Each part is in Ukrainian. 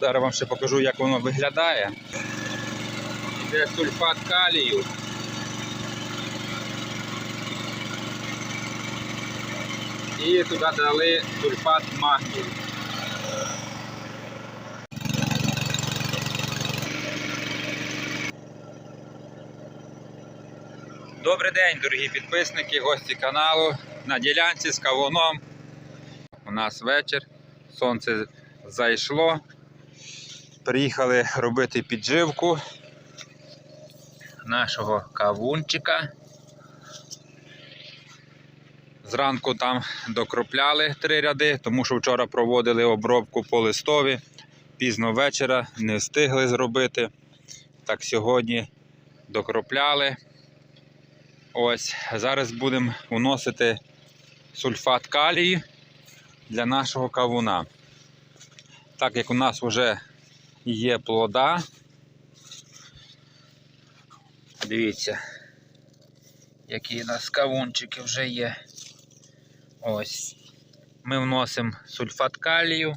Зараз вам ще покажу, як воно виглядає. Іде сульфат калію. І туди дали сульфат магнію. Добрий день, дорогі підписники, гості каналу. На ділянці з кавуном. У нас вечір, сонце зайшло. Приїхали робити підживку нашого кавунчика. Зранку там докропляли три ряди, тому що вчора проводили обробку по листові. Пізно вечора не встигли зробити. Так сьогодні докропляли. Ось, зараз будемо вносити сульфат калію для нашого кавуна. Так як у нас вже є плода, дивіться, які у нас кавунчики вже є. Ось. Ми вносимо сульфат калію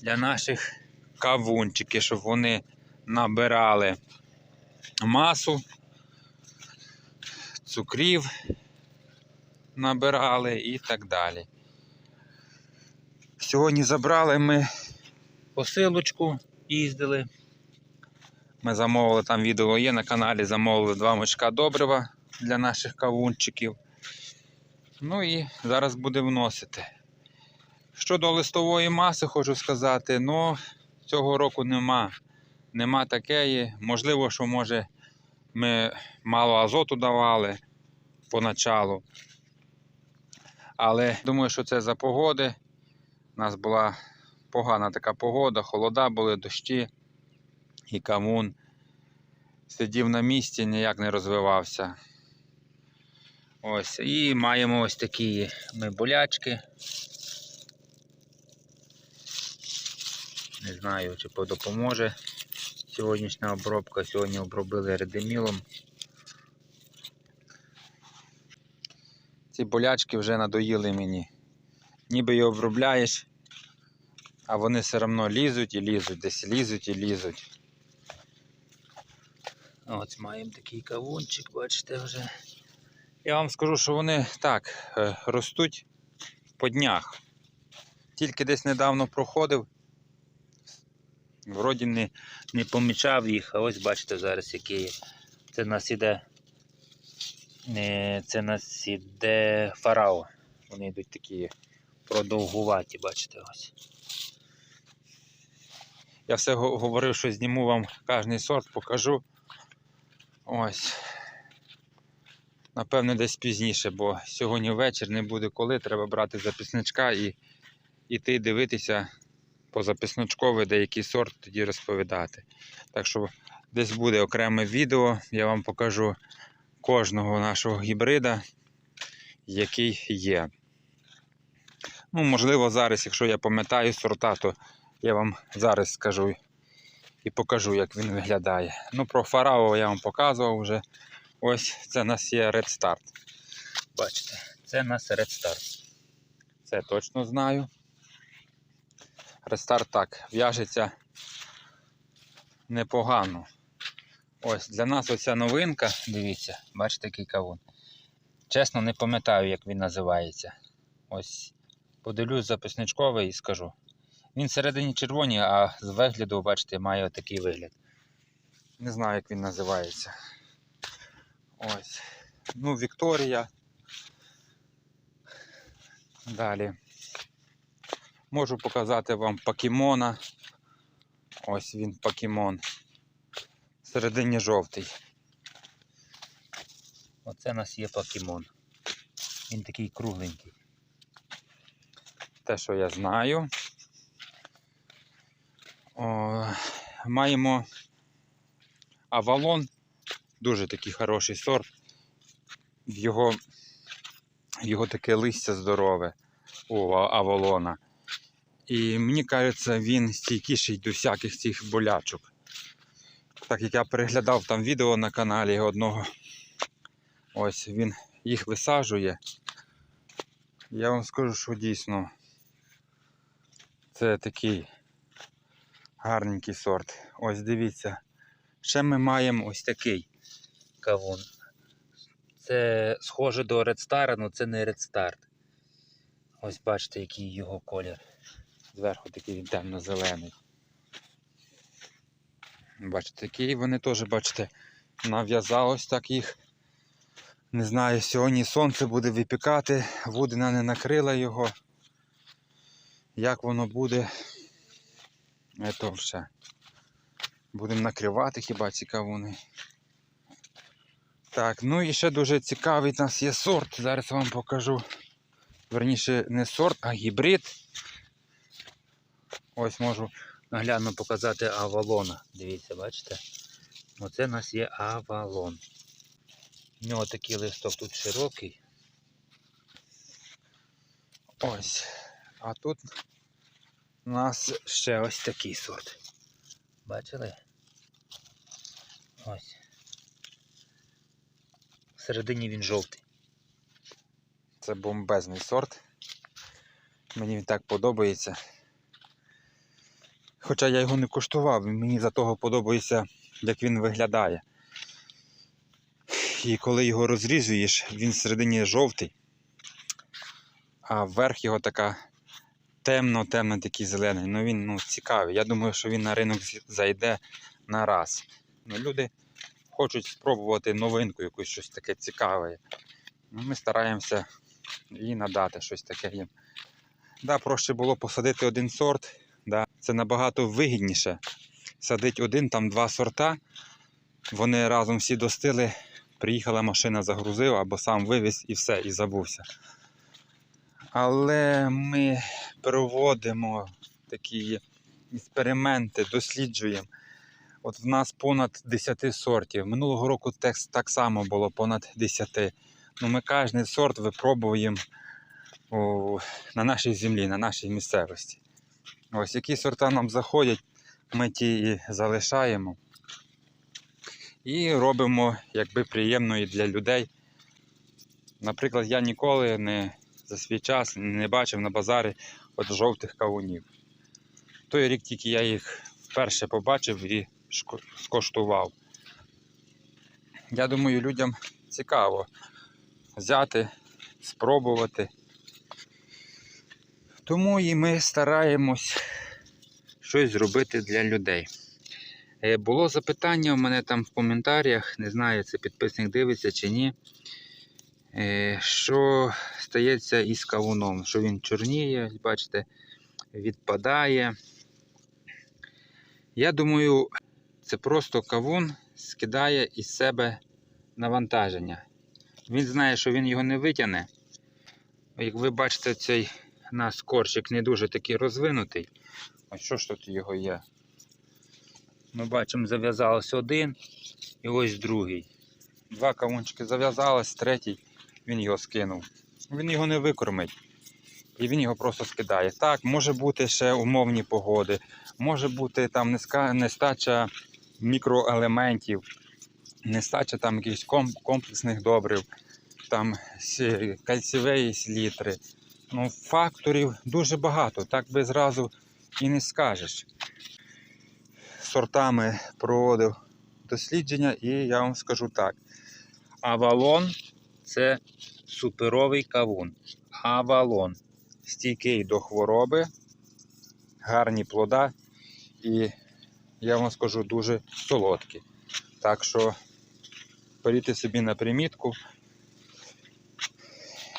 для наших кавунчиків, щоб вони набирали масу цукрів набирали і так далі. Сьогодні забрали ми посилочку, їздили. Ми замовили, там відео є на каналі, замовили два мішка добрива для наших кавунчиків. Ну і зараз будемо вносити. Щодо листової маси, хочу сказати, ну цього року нема. Нема такої. Можливо, що може ми мало азоту давали поначалу. Але думаю, що це за погоди. У нас була погана така погода, холода були, дощі і камун. Сидів на місці, ніяк не розвивався. Ось. І маємо ось такі ми болячки. Не знаю, чи допоможе сьогоднішня обробка. Сьогодні обробили редемілом. Ці болячки вже надоїли мені. Ніби її обробляєш, а вони все одно лізуть і лізуть, десь лізуть і лізуть. Ось маємо такий кавунчик, бачите вже. Я вам скажу, що вони так е, ростуть по днях. Тільки десь недавно проходив. Вроді не, не помічав їх, а ось бачите зараз які. Це нас іде. е, Це нас іде фарао. Вони йдуть такі продовгуваті, бачите ось. Я все говорив, що зніму вам кожний сорт, покажу. Ось. Напевне, десь пізніше, бо сьогодні вечір не буде коли. Треба брати записничка і йти дивитися по записничкові деякий сорт тоді розповідати. Так що десь буде окреме відео, я вам покажу кожного нашого гібрида, який є. Ну, можливо, зараз, якщо я пам'ятаю сорта, то я вам зараз скажу і покажу, як він виглядає. Ну, про фарао я вам показував вже. Ось це у нас є Red Start. Бачите, це у нас Red Start. Це точно знаю. Рестарт так, в'яжеться непогано. Ось для нас оця новинка, дивіться, бачите, який кавун. Чесно, не пам'ятаю, як він називається. Ось подивлюсь записничковий і скажу. Він всередині червоний, а з вигляду, бачите, має такий вигляд. Не знаю, як він називається. Ось. Ну, Вікторія. Далі. Можу показати вам покемона. Ось він покемон. Всередині жовтий. Оце у нас є покемон. Він такий кругленький. Те, що я знаю. О, маємо Авалон. Дуже такий хороший сорт. Його, його таке листя здорове у Авалона. І мені кажеться, він стійкіший до всяких цих болячок. Так як я переглядав там відео на каналі одного, ось він їх висаджує. Я вам скажу, що дійсно це такий Гарненький сорт. Ось дивіться. Ще ми маємо ось такий кавун. Це схоже до Star, але це не Star. Ось бачите, який його колір. Зверху такий він темно-зелений. Бачите, такі вони теж, бачите, нав'язалось так їх. Не знаю, сьогодні сонце буде випікати, вудина не накрила його. Як воно буде, це вже. Будемо накривати хіба ці кавуни. Так, ну і ще дуже цікавий у нас є сорт. Зараз вам покажу. Верніше не сорт, а гібрид. Ось можу наглядно показати авалона. Дивіться, бачите? Оце у нас є авалон. У нього такий листок тут широкий. Ось. А тут у нас ще ось такий сорт. Бачили? Ось. Всередині він жовтий. Це бомбезний сорт. Мені він так подобається. Хоча я його не куштував, мені за того подобається, як він виглядає. І коли його розрізуєш, він всередині жовтий, а вверх його така темно-темно такий зелений. Ну він ну, цікавий. Я думаю, що він на ринок зайде на раз. Ну, люди хочуть спробувати новинку, якусь щось таке цікаве. Ну, ми стараємося і надати щось таке їм. Да, проще було посадити один сорт. Да. Це набагато вигідніше. Садить один, там два сорта. Вони разом всі достили. Приїхала машина, загрузив або сам вивіз і все, і забувся. Але ми проводимо такі експерименти, досліджуємо. От в нас понад 10 сортів. Минулого року текс так само було понад 10. Ну, ми кожен сорт випробуємо о, на нашій землі, на нашій місцевості. Ось які сорта нам заходять, ми ті і залишаємо. І робимо якби приємно і для людей. Наприклад, я ніколи не за свій час не бачив на базарі от жовтих кавунів. Той рік тільки я їх вперше побачив і скоштував. Я думаю, людям цікаво взяти, спробувати. Тому і ми стараємось щось зробити для людей. Е, Було запитання у мене там в коментарях, не знаю, це підписник дивиться чи ні. Е, Що стається із кавуном? Що він чорніє, бачите, відпадає. Я думаю, це просто кавун скидає із себе навантаження. Він знає, що він його не витягне. Як ви бачите, цей нас корчик не дуже такий розвинутий. А що ж тут його є? Ми бачимо, зав'язалось один і ось другий. Два кавунчики зав'язалось, третій він його скинув. Він його не викормить. І він його просто скидає. Так, може бути ще умовні погоди, може бути там нестача мікроелементів, нестача там якихось комплексних добрив, там сі- кальцівої. Ну, факторів дуже багато, так би зразу і не скажеш. Сортами проводив дослідження, і я вам скажу так: Авалон це суперовий кавун. Авалон. Стійкий до хвороби, гарні плода і я вам скажу дуже солодкі. Так що беріть собі на примітку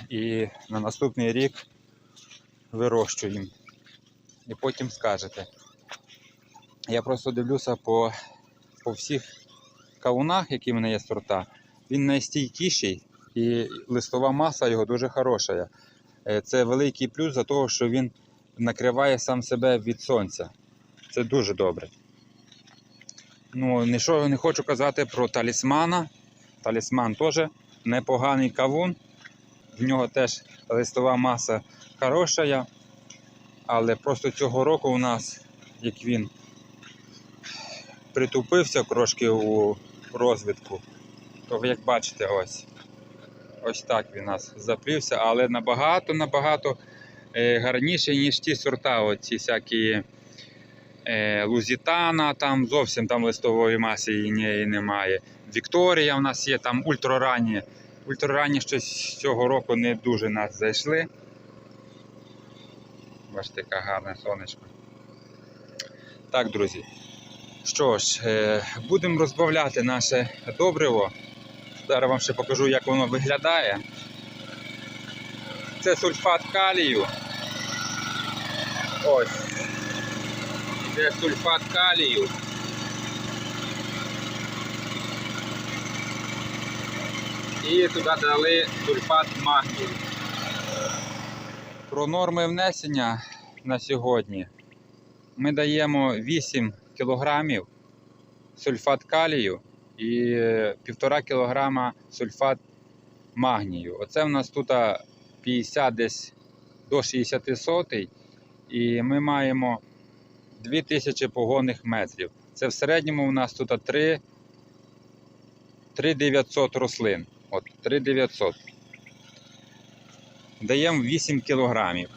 і на наступний рік вирощуємо. І потім скажете. Я просто дивлюся по, по всіх кавунах, які в мене є сорта. Він найстійкіший і листова маса його дуже хороша. Е, Це великий плюс за того, що він накриває сам себе від сонця. Це дуже добре. Ну, нічого не хочу казати про талісмана. Талісман теж непоганий кавун. В нього теж листова маса хороша. Але просто цього року у нас, як він притупився трошки у розвитку, то ви як бачите, ось. Ось так він у нас заплівся, але набагато-набагато е, гарніше, ніж ті сорта, оці всякі е, Лузітана, там зовсім там листової маси нієї немає. Вікторія в нас є, там ультраранні. Ультраранні щось цього року не дуже нас зайшли. Бачите, яке гарне сонечко. Так, друзі. Що ж, е, будемо розбавляти наше добриво. Зараз вам ще покажу, як воно виглядає. Це сульфат калію. Ось. Це сульфат калію. І туди дали сульфат магнію. Про норми внесення на сьогодні ми даємо 8 кг сульфат калію і 1,5 кг сульфат магнію. Оце в нас тут 50 десь до 60 сотий, і ми маємо 2000 погонних метрів. Це в середньому у нас тут 3, 3900 рослин. От, 3900. Даємо 8 кілограмів.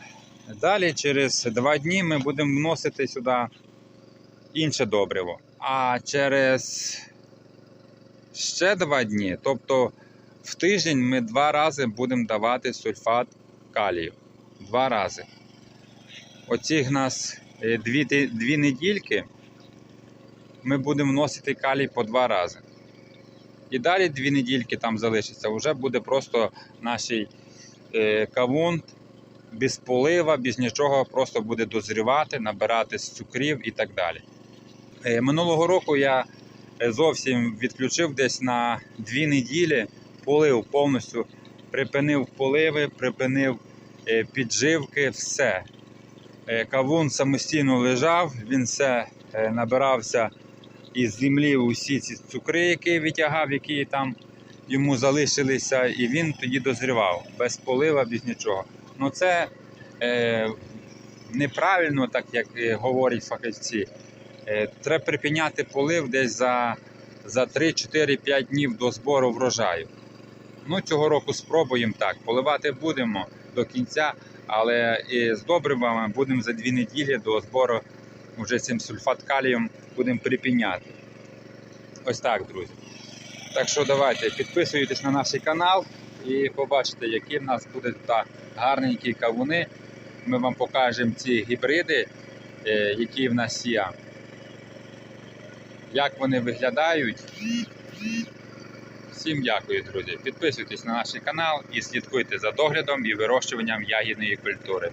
Далі через 2 дні ми будемо вносити сюди інше добриво. А через ще 2 дні, тобто в тиждень ми два рази будемо давати сульфат калію. Два рази. Оці в нас е, дві, дві недільки ми будемо вносити калій по два рази. І далі дві недільки там залишиться, вже буде просто наш е, кавун без полива, без нічого, просто буде дозрівати, набирати з цукрів і так далі. Е, Минулого року я зовсім відключив десь на дві неділі, полив повністю, припинив поливи, припинив е, підживки, все. Е, Кавун самостійно лежав, він все е, набирався із землі усі ці цукри, які витягав, які там йому залишилися, і він тоді дозрівав без полива, без нічого. Ну це е, неправильно, так як е, говорять фахівці. Е, треба припиняти полив десь за, за 3-4-5 днів до збору врожаю. Ну, цього року спробуємо так. Поливати будемо до кінця, але і з добривами будемо за 2 неділі до збору вже цим сульфат калієм будемо припиняти. Ось так, друзі. Так що давайте підписуйтесь на наш канал і побачите, які в нас будуть та гарненькі кавуни. Ми вам покажемо ці гібриди, е, які в нас є. Як вони виглядають. Всім дякую, друзі. Підписуйтесь на наш канал і слідкуйте за доглядом і вирощуванням ягідної культури.